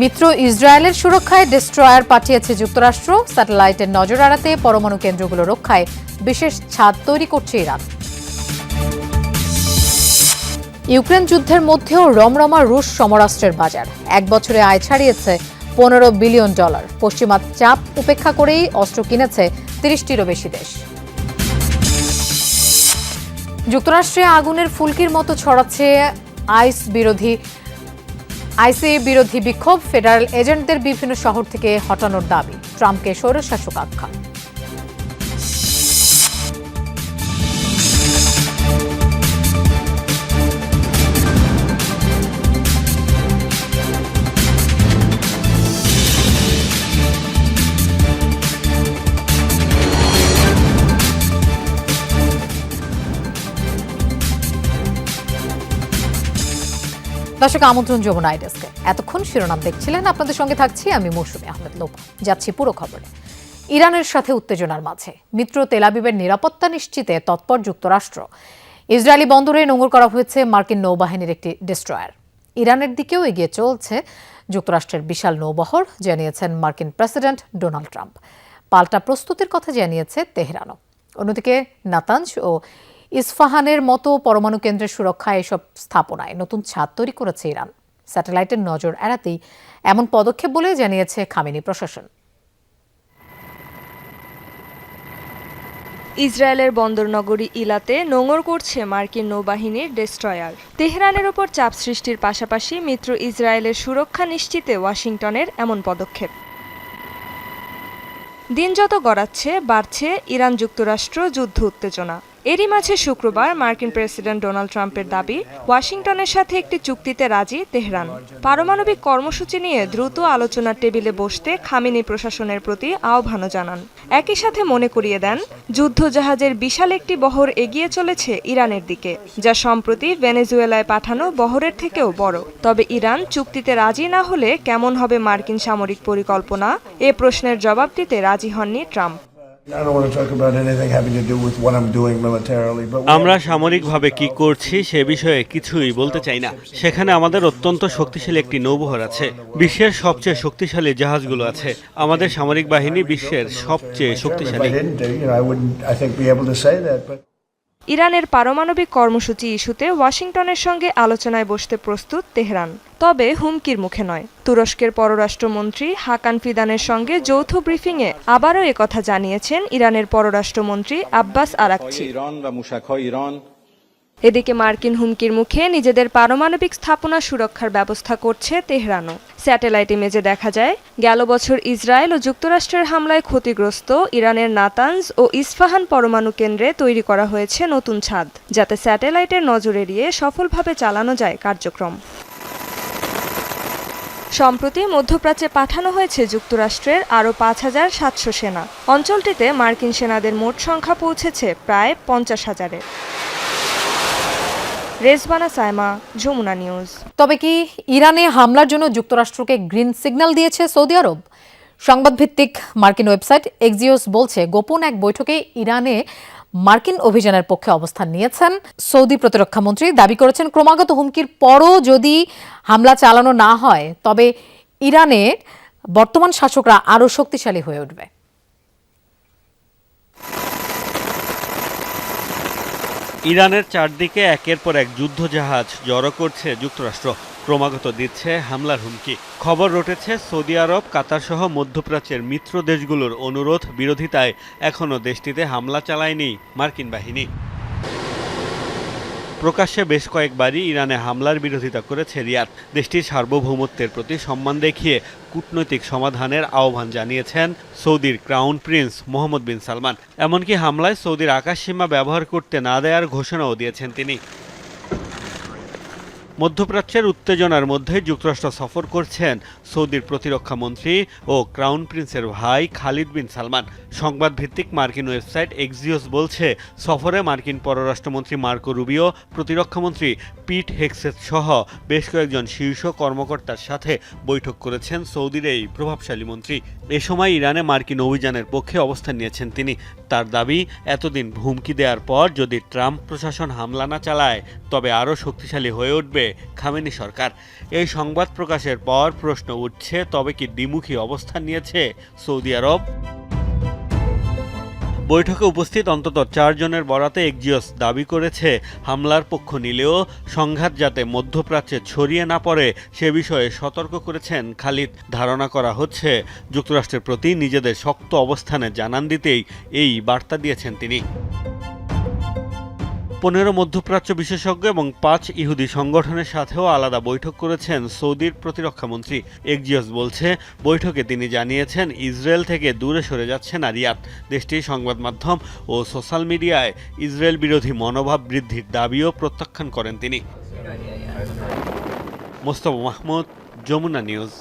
মিত্র ইসরায়েলের সুরক্ষায় ডিস্ট্রয়ার পাঠিয়েছে যুক্তরাষ্ট্র। স্যাটেলাইটের নজর এড়াতে পরমাণু কেন্দ্রগুলো রক্ষায় বিশেষ ছাদ তৈরি করছে ইরান। ইউক্রেন যুদ্ধের মধ্যেও রমরমা রুশ সমরাষ্ট্রের বাজার। এক বছরে আয় ছাড়িয়েছে পনেরো বিলিয়ন ডলার। পশ্চিমা চাপ উপেক্ষা করেই অস্ত্র কিনেছে তিরিশটিরও বেশি দেশ। যুক্তরাষ্ট্রে আগুনের ফুলকির মতো ছড়াচ্ছে আইস বিরোধী আইসি বিরোধী বিক্ষোভ ফেডারেল এজেন্টদের বিভিন্ন শহর থেকে হটানোর দাবি। ট্রাম্পকে স্বৈরশাসক আখ্যা। দর্শক, আমন্ত্রণ যমুনা আইডেস্কে এতক্ষণ শিরোনাম দেখছিলেন। আপনাদের সঙ্গে থাকছি আমি মৌসুমী আহমেদ লোপা যাচ্ছি পুরো খবরে। ইরানের সাথে উত্তেজনার মাঝে। মিত্র তেলাবিবের নিরাপত্তা নিশ্চিতে তৎপর যুক্তরাষ্ট্র। ইসরায়েলি বন্দরে নোঙর করা হয়েছে মার্কিন নৌবাহিনীর একটি ডিস্ট্রয়ার। ইরানের দিকেও এগিয়ে চলছে যুক্তরাষ্ট্রের বিশাল নৌবহর, জানিয়েছেন মার্কিন প্রেসিডেন্ট ডোনাল্ড ট্রাম্প। পাল্টা প্রস্তুতির কথা জানিয়েছে তেহরানও। অন্যদিকে নাতাঞ্জ ও ইস্ফাহানের মতো পরমাণু কেন্দ্রের সুরক্ষায় এসব স্থাপনায় নতুন ছাদ তৈরি করেছে ইরান। স্যাটেলাইটের নজর এড়াতেই এমন পদক্ষেপ বলে জানিয়েছে খামেনি প্রশাসন। ইসরায়েলের বন্দরনগরী ইলাতে নোঙর করছে মার্কিন নৌবাহিনীর ডেস্ট্রয়ার। তেহরানের ওপর চাপ সৃষ্টির পাশাপাশি মিত্র ইসরায়েলের সুরক্ষা নিশ্চিতে ওয়াশিংটনের এমন পদক্ষেপ। দিন যত গড়াচ্ছে, বাড়ছে ইরান যুক্তরাষ্ট্র যুদ্ধ উত্তেজনা। এরই মাঝে শুক্রবার মার্কিন প্রেসিডেন্ট ডোনাল্ড ট্রাম্পের দাবি, ওয়াশিংটনের সাথে একটি চুক্তিতে রাজি তেহরান। পারমাণবিক কর্মসূচি নিয়ে দ্রুত আলোচনার টেবিলে বসতে খামিনি প্রশাসনের প্রতি আহ্বানও জানান। একই সাথে মনে করিয়ে দেন, যুদ্ধজাহাজের বিশাল একটি বহর এগিয়ে চলেছে ইরানের দিকে, যা সম্প্রতি ভেনেজুয়েলায় পাঠানো বহরের থেকেও বড়। তবে ইরান চুক্তিতে রাজি না হলে কেমন হবে মার্কিন সামরিক পরিকল্পনা? এ প্রশ্নের জবাব দিতে রাজি হননি Trump. I don't want to talk about anything having to do with what I'm doing militarily, but আমরা সামরিকভাবে কি করছি সে বিষয়ে কিছুই বলতে চাই না। সেখানে আমাদের অত্যন্ত শক্তিশালী একটি নৌবহর আছে। বিশ্বের সবচেয়ে শক্তিশালী জাহাজগুলো আছে। আমাদের সামরিক বাহিনী বিশ্বের সবচেয়ে শক্তিশালী। ইরানের পারমাণবিক কর্মসূচি ইস্যুতে ওয়াশিংটনের সঙ্গে আলোচনায় বসতে প্রস্তুত তেহরান। তবে হুমকির মুখে নয়। তুরস্কের পররাষ্ট্রমন্ত্রী হাকান ফিদানের সঙ্গে যৌথ ব্রিফিংয়ে আবারও কথা জানিয়েছেন ইরানের পররাষ্ট্রমন্ত্রী আব্বাস আরাকচি। এদিকে মার্কিন হুমকির মুখে নিজেদের পারমাণবিক স্থাপনা সুরক্ষার ব্যবস্থা করছে তেহরানও। স্যাটেলাইট ইমেজে দেখা যায়, গেল বছর ইসরায়েল ও যুক্তরাষ্ট্রের হামলায় ক্ষতিগ্রস্ত ইরানের নাতানজ ও ইস্ফাহান পরমাণু কেন্দ্রে তৈরি করা হয়েছে নতুন ছাদ, যাতে স্যাটেলাইটের নজর এড়িয়ে সফলভাবে চালানো যায় কার্যক্রম। সম্প্রতি মধ্যপ্রাচ্যে পাঠানো হয়েছে যুক্তরাষ্ট্রের আরও পাঁচ হাজার সাতশো সেনা। অঞ্চলটিতে মার্কিন সেনাদের মোট সংখ্যা পৌঁছেছে প্রায় পঞ্চাশ হাজারে রেজবানা সাইমা, যমুনা নিউজ। তবে কি ইরানে হামলার জন্য যুক্তরাষ্ট্রকে গ্রিন সিগন্যাল দিয়েছে সৌদি আরব? সংবাদভিত্তিক মার্কিন ওয়েবসাইট এক্সিওস বলছে, গোপন এক বৈঠকে ইরানে মার্কিন অভিযানের পক্ষে অবস্থান নিয়েছেন। সৌদি প্রতিরক্ষা মন্ত্রী দাবি করেছেন, ক্রমাগত হুমকির পরও যদি হামলা চালানো না হয়, তবে ইরানে বর্তমান শাসকরা আরও শক্তিশালী হয়ে উঠবে। ইরানের চারদিকে একের পর এক যুদ্ধজাহাজ জড়ো করছে যুক্তরাষ্ট্র। ক্রমাগত দিচ্ছে হামলার হুমকি। খবর রটেছে, সৌদি আরব, কাতারসহ মধ্যপ্রাচ্যের মিত্র দেশগুলোর অনুরোধ বিরোধিতায় এখনও দেশটিতে হামলা চালায়নি মার্কিন বাহিনী। প্রকাশ্যে বেশ কয়েকবারই ইরানে হামলার বিরোধিতা করেছে রিয়াদ। দেশটির সার্বভৌমত্বের প্রতি সম্মান দেখিয়ে কূটনৈতিক সমাধানের আহ্বান জানিয়েছেন সৌদির crown prince Mohammed bin Salman. এমনকি হামলায় সৌদির আকাশসীমা ব্যবহার করতে না দেয়ার ঘোষণাও দিয়েছেন তিনি। মধ্যপ্রাচ্যের উত্তেজনার মধ্যে যুক্তরাষ্ট্র সফর করছেন সৌদির প্রতিরক্ষা মন্ত্রী ও ক্রাউন প্রিন্সের ভাই খালিদ বিন সালমান। সংবাদ ভিত্তিক মার্কিন ওয়েবসাইট এক্সিওস বলছে, সফরে মার্কিন পররাষ্ট্রমন্ত্রী মার্কো রুবিও, প্রতিরক্ষামন্ত্রী পিট হেক্সেস সহ বেশ কয়েকজন শীর্ষ কর্মকর্তার সাথে বৈঠক করেছেন সৌদির এই প্রভাবশালী মন্ত্রী। এ সময় ইরানে মার্কিন অভিযানের পক্ষে অবস্থান নিয়েছেন তিনি। তার দাবি, এতদিন হুমকি দেওয়ার পর যদি ট্রাম্প প্রশাসন হামলা না চালায়, তবে আরও শক্তিশালী হয়ে উঠবে করবে খামেনি সরকার। এই সংবাদ প্রকাশের পর প্রশ্ন উঠছে, তবে কি দ্বিমুখী অবস্থান নিয়েছে সৌদি আরব? বৈঠকে উপস্থিত অন্তত চারজনের বরাতে একজিওস দাবি করেছে। হামলার পক্ষ নিলেও সংঘাত যাতে মধ্যপ্রাচ্যে ছড়িয়ে না পড়ে, সে বিষয়ে সতর্ক করেছেন খালিদ। ধারণা করা হচ্ছে, যুক্তরাষ্ট্রের প্রতি নিজেদের শক্ত অবস্থানে জানান দিতেই এই বার্তা দিয়েছেন তিনি। পনেরো মধ্যপ্রাচ্য বিশেষজ্ঞ এবং পাঁচ ইহুদি সংগঠনের সাথেও আলাদা বৈঠক করেছেন সৌদির প্রতিরক্ষামন্ত্রী একজিওস বলছে, বৈঠকে তিনি জানিয়েছেন, ইসরায়েল থেকে দূরে সরে যাচ্ছেন আরিয়াত দেশটির সংবাদ মাধ্যম ও সোশ্যাল মিডিয়ায় ইসরায়েল বিরোধী মনোভাব বৃদ্ধির দাবিও প্রত্যাখ্যান করেন তিনি। মোস্তফা মাহমুদ, যমুনা নিউজ।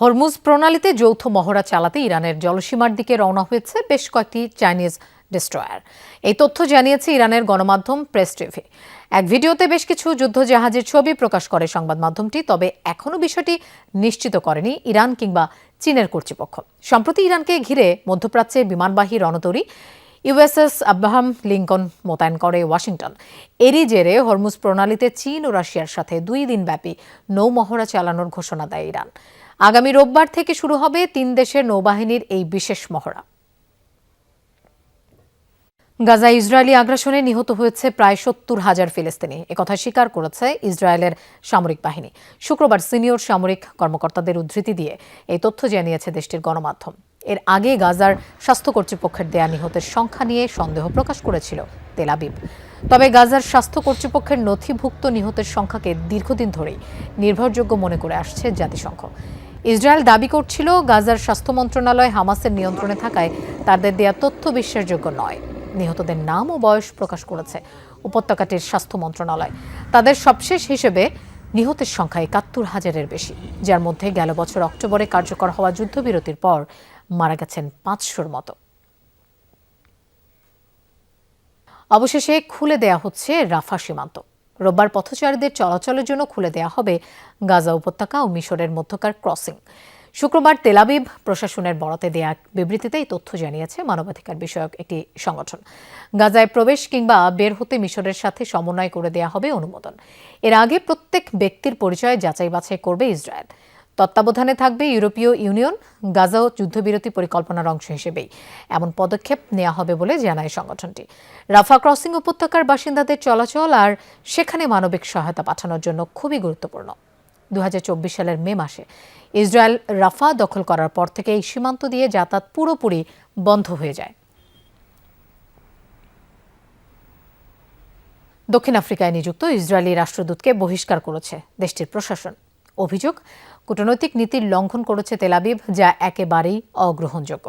হরমুজ প্রণালীতে যৌথ মহড়া চালাতে ইরানের জলসীমার দিকে রওনা হয়েছে বেশ কয়েকটি চাইনিজ ডিস্ট্রয়ার এই তথ্য জানিয়েছে ইরানের গণমাধ্যম প্রেস টিভি এক ভিডিওতে বেশ কিছু যুদ্ধজাহাজের ছবি প্রকাশ করে সংবাদ মাধ্যমটি, তবে এখনও বিষয়টি নিশ্চিত করেনি ইরান কিংবা চীনের কর্তৃপক্ষ। সম্প্রতি ইরানকে ঘিরে মধ্যপ্রাচ্যে বিমানবাহী রণতরী ইউএসএস আব্রাহাম লিঙ্কন মোতায়েন করে ওয়াশিংটন। এরই জেরে হরমুজ প্রণালীতে চীন ও রাশিয়ার সাথে দুই দিনব্যাপী নৌমহড়া চালানোর ঘোষণা দেয় ইরান। আগামী রোববার থেকে শুরু হবে তিন দেশের নৌবাহিনীর এই বিশেষ মহড়া। গাজা ইসরায়েলি আগ্রাসনে নিহত হয়েছে প্রায় সত্তর হাজার ফিলিস্তিনি। একথা স্বীকার করেছে ইসরায়েলের সামরিক বাহিনী। শুক্রবার সিনিয়র সামরিক কর্মকর্তাদের উদ্ধৃতি দিয়ে এই তথ্য জানিয়েছে দেশটির গণমাধ্যম। এর আগে গাজার স্বাস্থ্য কর্তৃপক্ষের দেয়া নিহতের সংখ্যা নিয়ে সন্দেহ প্রকাশ করেছিল তেলাবিব তবে গাজার স্বাস্থ্য কর্তৃপক্ষের নথিভুক্ত নিহতের সংখ্যাকে দীর্ঘদিন ধরেই নির্ভরযোগ্য মনে করে আসছে জাতিসংঘ। ইসরায়েল দাবি করছিল, গাজার স্বাস্থ্য মন্ত্রণালয় হামাসের নিয়ন্ত্রণে থাকায় তাদের দেয়া তথ্য বিশ্বাসযোগ্য নয়। নিহতদের নাম ও বয়স প্রকাশ করেছে উপত্যকাটির স্বাস্থ্য মন্ত্রণালয়। তাদের সবশেষ হিসেবে নিহতের সংখ্যা একাত্তর হাজারের বেশি, যার মধ্যে গেল বছর অক্টোবরে কার্যকর হওয়া যুদ্ধবিরতির পর মারা গেছেন পাঁচশোর মতো। অবশেষে খুলে দেয়া হচ্ছে রাফা সীমান্ত। রোববার পথচারীদের চলাচলের জন্য খুলে দেয়া হবে গাজা উপত্যকা ও মিশরের মধ্যকার ক্রসিং। শুক্রবার তেলাবিব প্রশাসনের বরাতে দেয়া এক বিবৃতিতে এই তথ্য জানিয়েছে মানবাধিকার বিষয়ক একটি সংগঠন। গাজায় প্রবেশ কিংবা বের হতে মিশরের সাথে সমন্বয় করে দেয়া হবে অনুমোদন। এর আগে প্রত্যেক ব্যক্তির পরিচয় যাচাই বাছাই করবে ইসরায়েল। তত্ত্বাবধানে থাকবে ইউরোপীয় ইউনিয়ন গাজা যুদ্ধবিরতি পরিকল্পনার অংশ হিসেবেই। এমন পদক্ষেপ নেওয়া হবে বলে জানায় সংগঠনটি। রাফা ক্রসিং উপত্যকার বাসিন্দাদের চলাচল আর সেখানে মানবিক সহায়তা পাঠানোর জন্য খুবই গুরুত্বপূর্ণ। দু হাজার চব্বিশ সালের মে মাসে। ইসরায়েল রাফা দখল করার পর থেকে এই সীমান্ত দিয়ে যাতায়াত পুরোপুরি বন্ধ হয়ে যায়। দক্ষিণ আফ্রিকায় নিযুক্ত ইসরায়েলি রাষ্ট্রদূতকে বহিষ্কার করেছে দেশটির প্রশাসন। অভিযোগ, কূটনৈতিক নীতির লঙ্ঘন করেছে তেলাবিব যা একেবারেই অগ্রহণযোগ্য।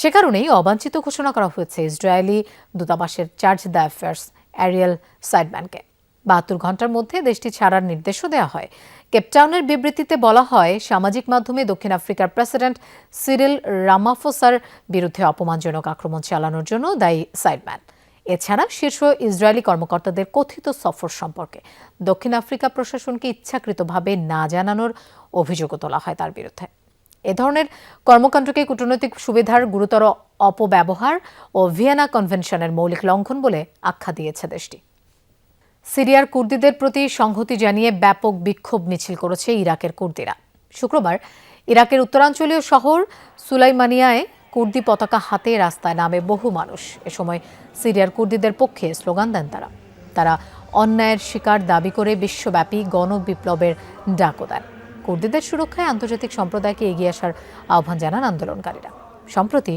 সে কারণেই অবাঞ্ছিত ঘোষণা করা হয়েছে ইসরায়েলি দূতাবাসের চার্জ দ্য অ্যাফেয়ার্স, অ্যারিয়েল সাইডম্যানকে। বাহাত্তর ঘণ্টার মধ্যে দেশটি ছাড়ার নির্দেশও দেওয়া হয়। কেপটাউনের বিবৃতিতে বলা হয়, সামাজিক মাধ্যমে দক্ষিণ আফ্রিকার প্রেসিডেন্ট সিরিল রামাফোসার বিরুদ্ধে অপমানজনক আক্রমণ চালানোর জন্য দায়ী সাইডম্যান। এছাড়া শীর্ষ ইসরায়েলি কর্মকর্তাদের কথিত সফর সম্পর্কে দক্ষিণ আফ্রিকা প্রশাসনকে ইচ্ছাকৃতভাবে না জানানোর অভিযোগও তোলা হয় তার বিরুদ্ধে। এ ধরনের কর্মকাণ্ডকে কূটনৈতিক সুবিধার গুরুতর অপব্যবহার ও ভিয়েনা কনভেনশনের মৌলিক লঙ্ঘন বলে আখ্যা দিয়েছে দেশটি। সিরিয়ার কুর্দিদের প্রতি সংহতি জানিয়ে ব্যাপক বিক্ষোভ মিছিল করেছে ইরাকের কুর্দিরা। শুক্রবার ইরাকের উত্তরাঞ্চলীয় শহর সুলাইমানিয়ায় কুর্দি পতাকা হাতে রাস্তায় নামে বহু মানুষ। এ সময় সিরিয়ার কুর্দিদের পক্ষে স্লোগান দেন তারা। তারা অন্যায়ের শিকার দাবি করে বিশ্বব্যাপী গণবিপ্লবের ডাকও দেন। কুর্দিদের সুরক্ষায় আন্তর্জাতিক সম্প্রদায়কে এগিয়ে আসার আহ্বান জানান আন্দোলনকারীরা। সম্প্রতি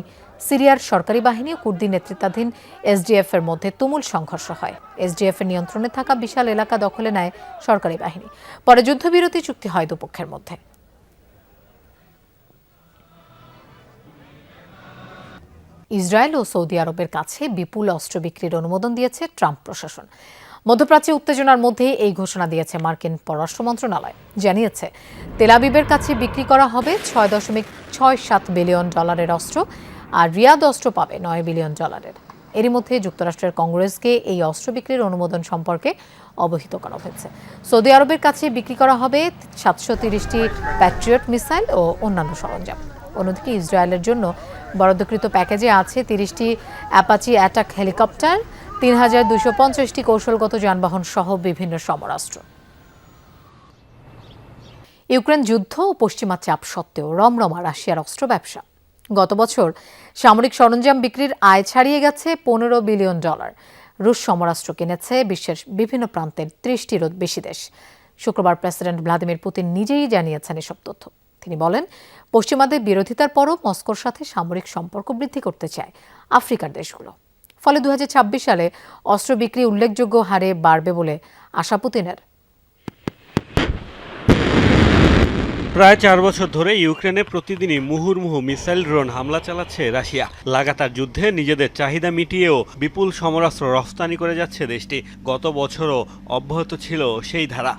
সিরিয়ার সরকারি বাহিনী ও কুর্দি নেতৃত্বাধীন এসডিএফ এর মধ্যে তুমুল সংঘর্ষ হয়। এসডিএফ এর নিয়ন্ত্রণে থাকা বিশাল এলাকা দখলে নেয় সরকারি বাহিনী। পরে যুদ্ধবিরতি চুক্তি হয় দুপক্ষের মধ্যে। ইসরায়েল ও সৌদি আরবের কাছে বিপুল অস্ত্র বিক্রির অনুমোদন দিয়েছে ট্রাম্প প্রশাসন। মধ্যপ্রাচ্যে উত্তেজনার মধ্যে এই ঘোষণা দিয়েছে মার্কিন পররাষ্ট্র মন্ত্রণালয়। জানিয়েছে তেলাবিবের কাছে বিক্রি করা হবে ছয় দশমিক ছয় সাত বিলিয়ন ডলারের অস্ত্র। আর রিয়াদ অস্ত্র পাবে নয় বিলিয়ন ডলারের। এরই মধ্যে যুক্তরাষ্ট্রের কংগ্রেসকে এই অস্ত্র বিক্রির অনুমোদন সম্পর্কে অবহিত করা হয়েছে। সৌদি আরবের কাছে বিক্রি করা হবে সাতশো তিরিশটি প্যাট্রিয়ট মিসাইল ও অন্যান্য সরঞ্জাম। অন্যদিকে ইসরায়েলের জন্য বরাদ্দকৃত প্যাকেজে আছে তিরিশটি অ্যাপাচি অ্যাটাক হেলিকপ্টার তিন হাজার দুশো পঞ্চাশটি কৌশলগত যানবাহন সহ বিভিন্ন সমরাস্ত্র। ইউক্রেন যুদ্ধ ও পশ্চিমা চাপ সত্ত্বেও রমরমা রাশিয়ার অস্ত্র ব্যবসা। গত বছর সামরিক সরঞ্জাম বিক্রির আয় ছাড়িয়ে গেছে পনেরো বিলিয়ন ডলার। রুশ সমরাস্ত্র কিনেছে বিশ্বের বিভিন্ন প্রান্তের ত্রিশটিরও বেশি দেশ। শুক্রবার প্রেসিডেন্ট ভ্লাদিমির পুতিন নিজেই জানিয়েছেন এসব তথ্য। তিনি বলেন, পশ্চিমাদের বিরোধিতার পরও মস্কোর সাথে সামরিক সম্পর্ক বৃদ্ধি করতে চায় আফ্রিকার দেশগুলো। ফলে দু হাজার ছাব্বিশ সালে অস্ত্র বিক্রি উল্লেখযোগ্য হারে বাড়বে বলে আশা পুতিনের। প্রায় চার বছর ধরে ইউক্রেনে প্রতিদিনই মুহুর্মুহু মিসাইল ড্রোন হামলা চালাচ্ছে রাশিয়া। লাগাতার যুদ্ধে নিজেদের চাহিদা মিটিয়েও বিপুল সমরাস্ত্র রফতানি করে যাচ্ছে দেশটি। গত বছরও অব্যাহত ছিল সেই ধারা।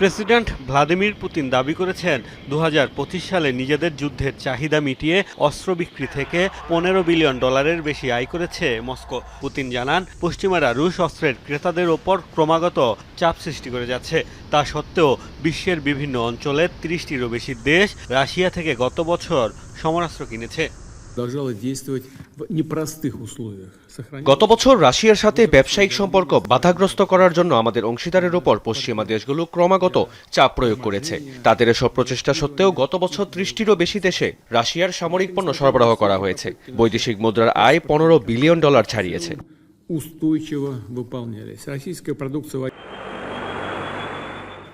প্রেসিডেন্ট ভ্লাদিমির পুতিন দাবি করেছেন দু হাজার পঁচিশ সালে নিজেদের যুদ্ধের চাহিদা মিটিয়ে অস্ত্র বিক্রি থেকে পনেরো বিলিয়ন ডলারের বেশি আয় করেছে মস্কো। পুতিন জানান, পশ্চিমারা রুশ অস্ত্রের ক্রেতাদের ওপর ক্রমাগত চাপ সৃষ্টি করে যাচ্ছে। তা সত্ত্বেও বিশ্বের বিভিন্ন অঞ্চলের তিরিশটিরও বেশি দেশ রাশিয়া থেকে গত বছর সমরাস্ত্র কিনেছে। গত বছর রাশিয়ার সাথে ব্যবসায়িক সম্পর্ক বাধাগ্রস্ত করার জন্য আমাদের অংশীদারের ওপর পশ্চিমা দেশগুলো ক্রমাগত চাপ প্রয়োগ করেছে। তাদের এসব প্রচেষ্টা সত্ত্বেও গত বছর ত্রিশটিরও বেশি দেশে রাশিয়ার সামরিক পণ্য সরবরাহ করা হয়েছে। বৈদেশিক মুদ্রার আয় পনেরো বিলিয়ন ডলার ছাড়িয়েছে।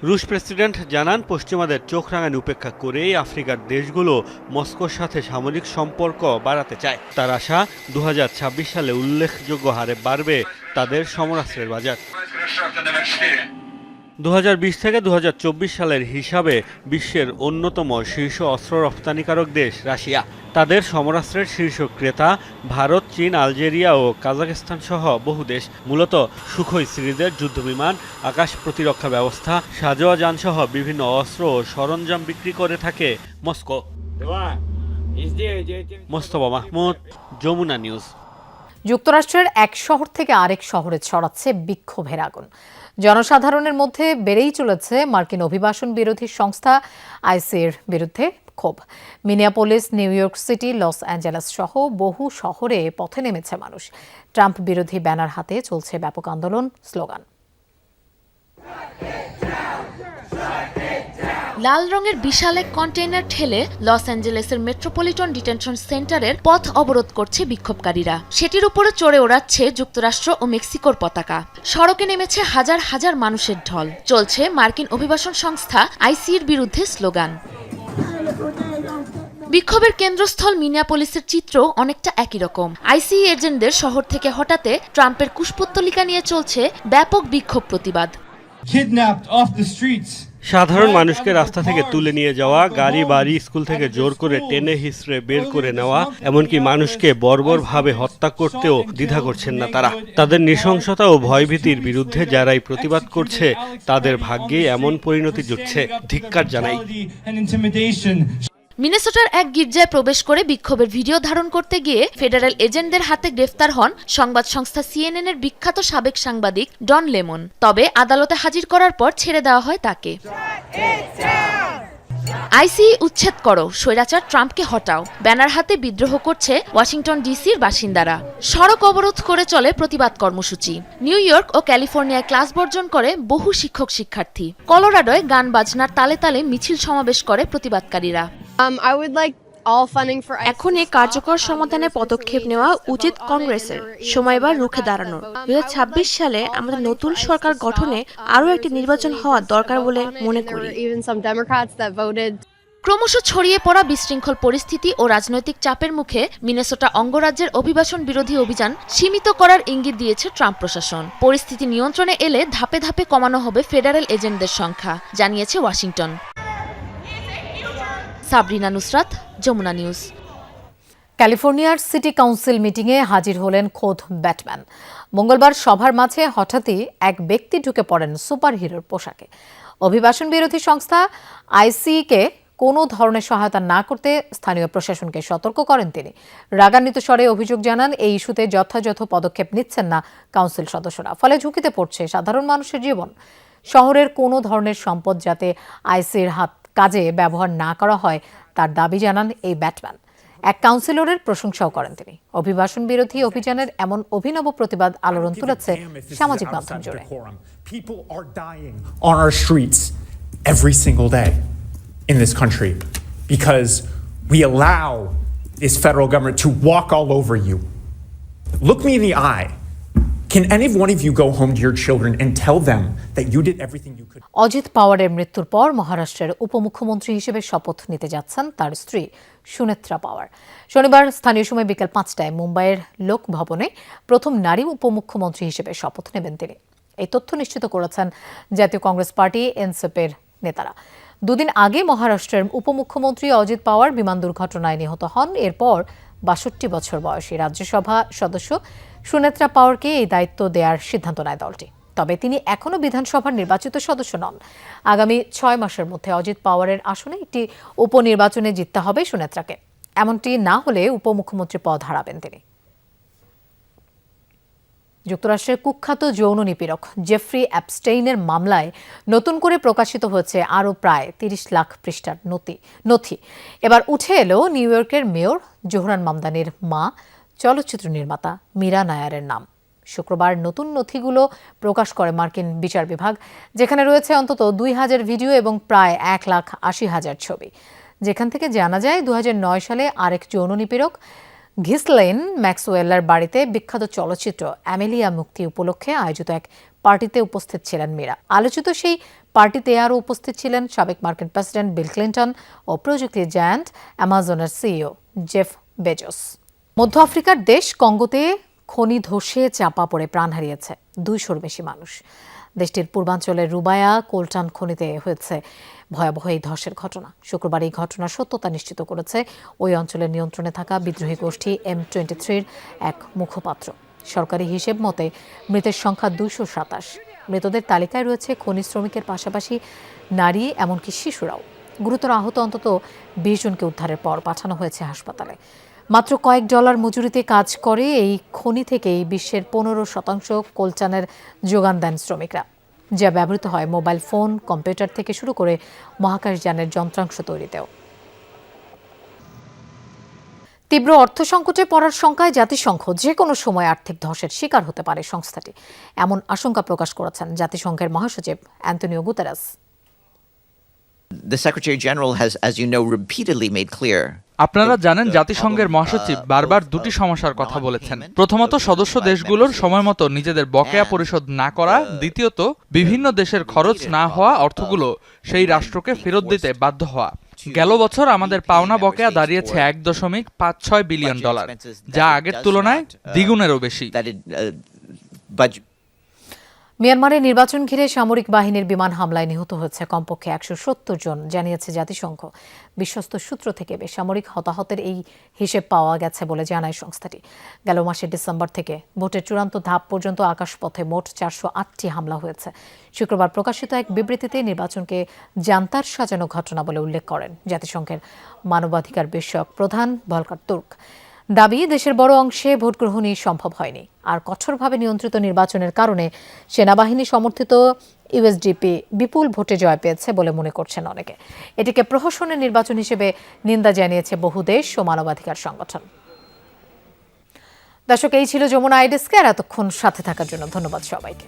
রুশ প্রেসিডেন্ট জানান পশ্চিমাদের চোখ রাঙানি উপেক্ষা করেই আফ্রিকার দেশগুলো মস্কোর সাথে সামরিক সম্পর্ক বাড়াতে চায়। তার আশা দু হাজার ছাব্বিশ সালে উল্লেখযোগ্য হারে বাড়বে তাদের সমরাস্ত্রের বাজার। দু হাজার বিশ থেকে দু হাজার চব্বিশ সালের হিসাবে বিশ্বের অন্যতম শীর্ষ অস্ত্র রপ্তানিকারক দেশ রাশিয়া। তাদের সমরাস্ত্রের শীর্ষ ক্রেতা ভারত চীন আলজেরিয়া ও কাজাখস্তান সহ বহু দেশ মূলত সুখই সিরিজের যুদ্ধবিমান আকাশ প্রতিরক্ষা ব্যবস্থা সাজোয়া যানসহ বিভিন্ন অস্ত্র ও সরঞ্জাম বিক্রি করে থাকে মস্কো। মোস্তফা মাহমুদ যমুনা নিউজ। যুক্তরাষ্ট্রের এক শহর থেকে আরেক শহরে ছড়াচ্ছে বিক্ষোভের আগুন। জনসাধারণের মধ্যে বেড়েই চলেছে মার্কিন অভিবাসন বিরোধী সংস্থা আইসির বিরুদ্ধে ক্ষোভ। Minneapolis, New York City, Los Angeles সহ বহু শহরে পথে নেমেছে মানুষ। ট্রাম্প বিরোধী ব্যানার হাতে চলছে ব্যাপক আন্দোলন, স্লোগান। লাল রঙের বিশাল এক কন্টেইনার ঠেলে লস অ্যাঞ্জেলেসের মেট্রোপলিটন ডিটেনশন সেন্টারের পথ অবরোধ করছে বিক্ষোভকারীরা। সেটির উপরে চড়ে ওড়াচ্ছে যুক্তরাষ্ট্র ও মেক্সিকোর পতাকা। সড়কে নেমেছে হাজার হাজার মানুষের ঢল। চলছে মার্কিন অভিবাসন সংস্থা আইসির বিরুদ্ধে স্লোগান। বিক্ষোভের কেন্দ্রস্থল মিনিয়াপোলিসের চিত্র অনেকটা একই রকম। আইসি এজেন্টদের শহর থেকে হঠাতে ট্রাম্পের কুশপুত্তলিকা নিয়ে চলছে ব্যাপক বিক্ষোভ প্রতিবাদ। Kidnapped off the streets. সাধারণ মানুষকে রাস্তা থেকে তুলে নিয়ে যাওয়া, গাড়ি, বাড়ি, স্কুল থেকে জোর করে টেনে হিসড়ে বের করে নেওয়া, এমনকি মানুষকে বর্বরভাবে হত্যা করতেও দ্বিধা করছেন না তারা তাদের নৃশংসতা ও ভয়ভীতির বিরুদ্ধে যারাই প্রতিবাদ করছে, তাদের ভাগ্যে এমন পরিণতি জুটছে, ধিক্কার জানাই. মিনেসোটার এক গির্জায় প্রবেশ করে বিক্ষোভের ভিডিও ধারণ করতে গিয়ে ফেডারেল এজেন্টদের হাতে গ্রেফতার হন সংবাদ সংস্থা সিএনএন এর বিখ্যাত সাবেক সাংবাদিক ডন লেমন। তবে আদালতে হাজির করার পর ছেড়ে দেওয়া হয় তাকে। আইসি, উচ্ছেদ করো, স্বৈরাচার ট্রাম্পকে হটাও। ব্যানার হাতে বিদ্রোহ করছে ওয়াশিংটন ডিসির বাসিন্দারা। সড়ক অবরোধ করে চলে প্রতিবাদ কর্মসূচি। নিউ ইয়র্ক ও ক্যালিফোর্নিয়ায় ক্লাস বর্জন করে বহু শিক্ষক শিক্ষার্থী। কলোরাডোয় গান বাজনার তালে তালে মিছিল সমাবেশ করে প্রতিবাদকারীরা। Um, I would like all funding for এখন এ কার্যকর সমাধানে পদক্ষেপ নেওয়া উচিত কংগ্রেসের। সময় বা রুখে দাঁড়ানোর। দু হাজার ছাব্বিশ সালে আমাদের নতুন সরকার গঠনে আরও একটি নির্বাচন হওয়া দরকার বলে মনে করি। ক্রমশ ছড়িয়ে পড়া বিশৃঙ্খল পরিস্থিতি ও রাজনৈতিক চাপের মুখে মিনেসোটা অঙ্গরাজ্যের অভিবাসন বিরোধী অভিযান সীমিত করার ইঙ্গিত দিয়েছে ট্রাম্প প্রশাসন। পরিস্থিতি নিয়ন্ত্রণে এলে ধাপে ধাপে কমানো হবে ফেডারেল এজেন্টদের সংখ্যা জানিয়েছে ওয়াশিংটন। সাবরিনা নুসরাত, যমুনা নিউজ। ক্যালিফোর্নিয়ার সিটি কাউন্সিল মিটিংয়ে হাজির হলেন খোদ ব্যাটম্যান। মঙ্গলবার সভার মাঝে হঠাৎই এক ব্যক্তি ঢুকে পড়েন সুপারহিরোর পোশাকে। অভিবাসন বিরোধী সংস্থা আইসিকে কোনো ধরনের সহায়তা না করতে স্থানীয় প্রশাসনকে সতর্ক করেন তিনি। রাগান্বিত স্বরে অভিযোগ জানান, এই ইস্যুতে যথাযথ পদক্ষেপ নিচ্ছেন না কাউন্সিল সদস্যরা। ফলে ঝুঁকিতে পড়ছে সাধারণ মানুষের জীবন। শহরের কোনো ধরনের সম্পদ যাতে আইসির হাত কাজে ব্যবহার না করা হয়, তার দাবি জানান এই ব্যাটম্যান এক কাউন্সিলরের প্রশংসাও করেন তিনি। অভিবাসন বিরোধী অভিযানের এমন অভিনব প্রতিবাদ আলোড়ন তুলেছে সামাজিক মাধ্যম জুড়ে। This federal government to walk all over you. Look me in the eye. Can any one of you go home to your children and tell them that you did everything you could? Ajit পাওয়ারের মৃত্যুর পর মহারাষ্ট্রের উপমুখ্যমন্ত্রী হিসেবে শপথ নিতে যাচ্ছেন তার স্ত্রী সুনেত্রা পাওয়ার। শনিবার স্থানীয় সময় বিকেল পাঁচটায় মুম্বাইয়ের লোক প্রথম নারী উপমুখ্যমন্ত্রী হিসেবে শপথ নেবেন তিনি। এই তথ্য নিশ্চিত করেছেন জাতীয় কংগ্রেস পার্টি এনসিপির নেতারা। দুদিন আগে মহারাষ্ট্রের উপমুখ্যমন্ত্রী অজিত পাওয়ার বিমান দুর্ঘটনায় নিহত হন। এরপর বাষট্টি বছর বয়সী রাজ্যসভা সদস্য সুনেত্রা পাওয়ারকে এই দায়িত্ব দেওয়ার সিদ্ধান্ত নেয় দলটি। তবে তিনি এখনও বিধানসভার নির্বাচিত সদস্য নন। আগামী ছয় মাসের মধ্যে অজিত পাওয়ারের আসনে একটি উপনির্বাচনে জিততে হবে সুনেত্রাকে। এমনটি না হলে উপমুখ্যমন্ত্রী পদ হারাবেন তিনি। যুক্তরাষ্ট্রের কুখ্যাত যৌন নিপীড়ক জেফ্রি অ্যাপস্টেইনের মামলায় নতুন করে প্রকাশিত হয়েছে আরও প্রায় তিরিশ লাখ পৃষ্ঠার নথি নথি। এবার উঠে এলো নিউ ইয়র্কের মেয়র জোহরান মামদানির মা চলচ্চিত্র নির্মাতা মীরা নায়ারের নাম। শুক্রবার নতুন নথিগুলো প্রকাশ করে মার্কিন বিচার বিভাগ, যেখানে রয়েছে অন্তত দুই হাজার ভিডিও এবং প্রায় এক লাখ আশি হাজার ছবি। যেখান থেকে জানা যায় দু হাজার নয় সালে আরেক যৌন নিপীড়ক ঘিসলেন ম্যাক্সওয়েলার বাড়িতে বিখ্যাত চলচ্চিত্র অ্যামেলিয়া মুক্তি উপলক্ষে আয়োজিত এক পার্টিতে উপস্থিত ছিলেন মীরা। আলোচিত সেই পার্টিতে আরও উপস্থিত ছিলেন সাবেক মার্কিন প্রেসিডেন্ট বিল ক্লিন্টন ও প্রযুক্তি জায়ান্ট অ্যামাজনের সিইও জেফ বেজোস। মধ্য আফ্রিকার দেশ কঙ্গোতে খনি ধসে চাপা পড়ে, প্রাণ হারিয়েছে দুইশোর বেশি মানুষ। দেশটির পূর্বাঞ্চলের রুবায়া কোলটান খনিতে হয়েছে ভয়াবহ এই ধসের ঘটনা। শুক্রবার এই ঘটনার সত্যতা নিশ্চিত করেছে। ওই অঞ্চলের নিয়ন্ত্রণে থাকা বিদ্রোহী গোষ্ঠী এম টোয়েন্টি থ্রির এক মুখপাত্র। সরকারি হিসেব মতে, মৃতের সংখ্যা দুশো সাতাশ। মৃতদের তালিকায় রয়েছে খনি শ্রমিকের পাশাপাশি নারী, এমনকি শিশুরাও। গুরুতর আহত অন্তত বিশ জনকে উদ্ধারের পর পাঠানো হয়েছে হাসপাতালে। মাত্র কয়েক ডলার মজুরিতে কাজ করে এই খনি থেকেই বিশ্বের পনেরো শতাংশ কোলচানের যোগান দেন শ্রমিকরা যা ব্যবহৃত হয় মোবাইল ফোন কম্পিউটার থেকে শুরু করে মহাকাশযানের যন্ত্রাংশ তৈরিতেও। তীব্র অর্থ সংকটে পড়ার শঙ্কায় জাতিসংঘ যে কোনো সময় আর্থিক ধসের শিকার হতে পারে সংস্থাটি এমন আশঙ্কা প্রকাশ করেছেন জাতিসংঘের মহাসচিব Antonio Guterres. The Secretary General has, as you know, repeatedly made clear আপনারা জানেন জাতিসংঘের মহাসচিব বারবার দুটি সমস্যার কথা বলেছেন। প্রথমত সদস্য দেশগুলোর সময়মতো নিজেদের বকেয়া পরিশোধ না করা দ্বিতীয়ত বিভিন্ন দেশের খরচ না হওয়া অর্থগুলো সেই রাষ্ট্রকে ফেরত দিতে বাধ্য হওয়া। গেল বছর আমাদের পাওনা বকেয়া দাঁড়িয়েছে এক দশমিক পাঁচ ছয় বিলিয়ন ডলার যা আগের তুলনায় দ্বিগুণেরও বেশি। মিয়ানমারে নির্বাচন ঘিরে সামরিক বাহিনীর বিমান হামলায় নিহত হয়েছে কমপক্ষে একশো সত্তর জন, জানিয়েছে জাতিসংঘ। বিশ্বস্ত সূত্র থেকে বেসামরিক হতাহতের এই হিসেব পাওয়া গেছে বলে জানায় সংস্থাটি। গেল মাসের ডিসেম্বর থেকে ভোটের চূড়ান্ত ধাপ পর্যন্ত আকাশপথে মোট চারশো আটটি হামলা হয়েছে। শুক্রবার প্রকাশিত এক বিবৃতিতে নির্বাচনকে জান্তার সাজানো ঘটনা বলে উল্লেখ করেন জাতিসংঘের মানবাধিকার বিষয়ক প্রধান ভলকার তুর্ক। দাবি, দেশের বড় অংশে ভোট গ্রহণই সম্ভব হয়নি। আর কঠোরভাবে নিয়ন্ত্রিত নির্বাচনের কারণে সেনাবাহিনী সমর্থিত ইউএসডিপি বিপুল ভোটে জয় পেয়েছে বলে মনে করছেন অনেকে। এটিকে প্রহসনের নির্বাচন হিসেবে নিন্দা জানিয়েছে বহু দেশ ও মানবাধিকার সংগঠন। দর্শক, এই ছিল যমুনা আইডেস্কে। আর এতক্ষণ সাথে থাকার জন্য ধন্যবাদ সবাইকে।